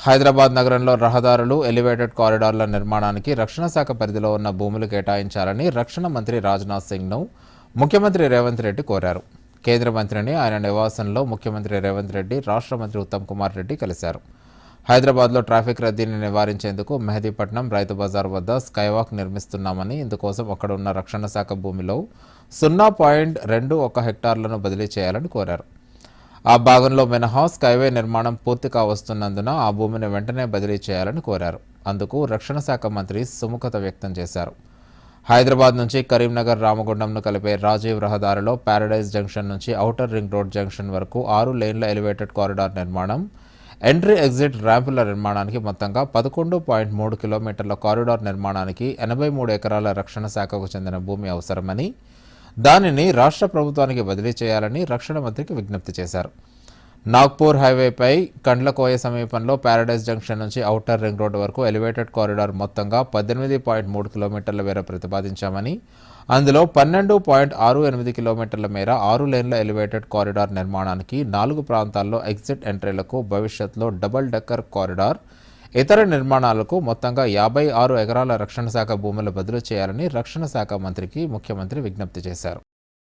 హైదరాబాద్ నగరంలో రహదారులు ఎలివేటెడ్ కారిడార్ల నిర్మాణానికి రక్షణ శాఖ పరిధిలో ఉన్న భూములు కేటాయించాలని రక్షణ మంత్రి రాజ్నాథ్ సింగ్ను ముఖ్యమంత్రి రేవంత్ రెడ్డి కోరారు. కేంద్ర మంత్రిని ఆయన నివాసంలో ముఖ్యమంత్రి రేవంత్ రెడ్డి రాష్ట్ర మంత్రి ఉత్తమ్ కుమార్ రెడ్డి కలిశారు. హైదరాబాద్లో ట్రాఫిక్ రద్దీని నివారించేందుకు మెహదీపట్నం రైతు బజార్ వద్ద స్కైవాక్ నిర్మిస్తున్నామని ఇందుకోసం అక్కడ ఉన్న రక్షణ శాఖ భూమిలో సున్నా పాయింట్ రెండు ఒక హెక్టార్లను బదిలీ చేయాలని కోరారు. ఆ భాగంలో మినహా స్కైవే నిర్మాణం పూర్తి కావస్తున్నందున ఆ భూమిని వెంటనే బదిలీ చేయాలని కోరారు. అందుకు రక్షణ శాఖ మంత్రి సుముఖత వ్యక్తం చేశారు. హైదరాబాద్ నుంచి కరీంనగర్ రామగుండంను కలిపే రాజీవ్ రహదారిలో ప్యారడైజ్ జంక్షన్ నుంచి ఔటర్ రింగ్ రోడ్ జంక్షన్ వరకు ఆరు లేన్ల ఎలివేటెడ్ కారిడార్ నిర్మాణం ఎంట్రీ ఎగ్జిట్ ర్యాంపుల నిర్మాణానికి మొత్తంగా పదకొండు పాయింట్ మూడు కిలోమీటర్ల కారిడార్ నిర్మాణానికి ఎనభై మూడు ఎకరాల రక్షణ శాఖకు చెందిన భూమి అవసరమని దానిని రాష్ట్ర ప్రభుత్వానికి బదిలీ చేయాలని రక్షణ మంత్రికి విజ్ఞప్తి చేశారు. నాగ్పూర్ హైవేపై కండ్లకోయ సమీపంలో ప్యారడైజ్ జంక్షన్ నుంచి ఔటర్ రింగ్ రోడ్డు వరకు ఎలివేటెడ్ కారిడార్ మొత్తంగా పద్దెనిమిది పాయింట్ మూడు కిలోమీటర్ల మేర ప్రతిపాదించామని అందులో పన్నెండు పాయింట్ ఆరు ఎనిమిది కిలోమీటర్ల మేర ఆరు లేన్ల ఎలివేటెడ్ కారిడార్ నిర్మాణానికి నాలుగు ప్రాంతాల్లో ఎగ్జిట్ ఎంట్రీలకు భవిష్యత్తులో డబుల్ డెక్కర్ కారిడార్ ఇతర నిర్మాణాలకు మొత్తంగా యాభై ఆరు ఎకరాల రక్షణ శాఖ భూములు బదిలీ చేయాలని రక్షణ శాఖ మంత్రికి ముఖ్యమంత్రి విజ్ఞప్తి చేశారు.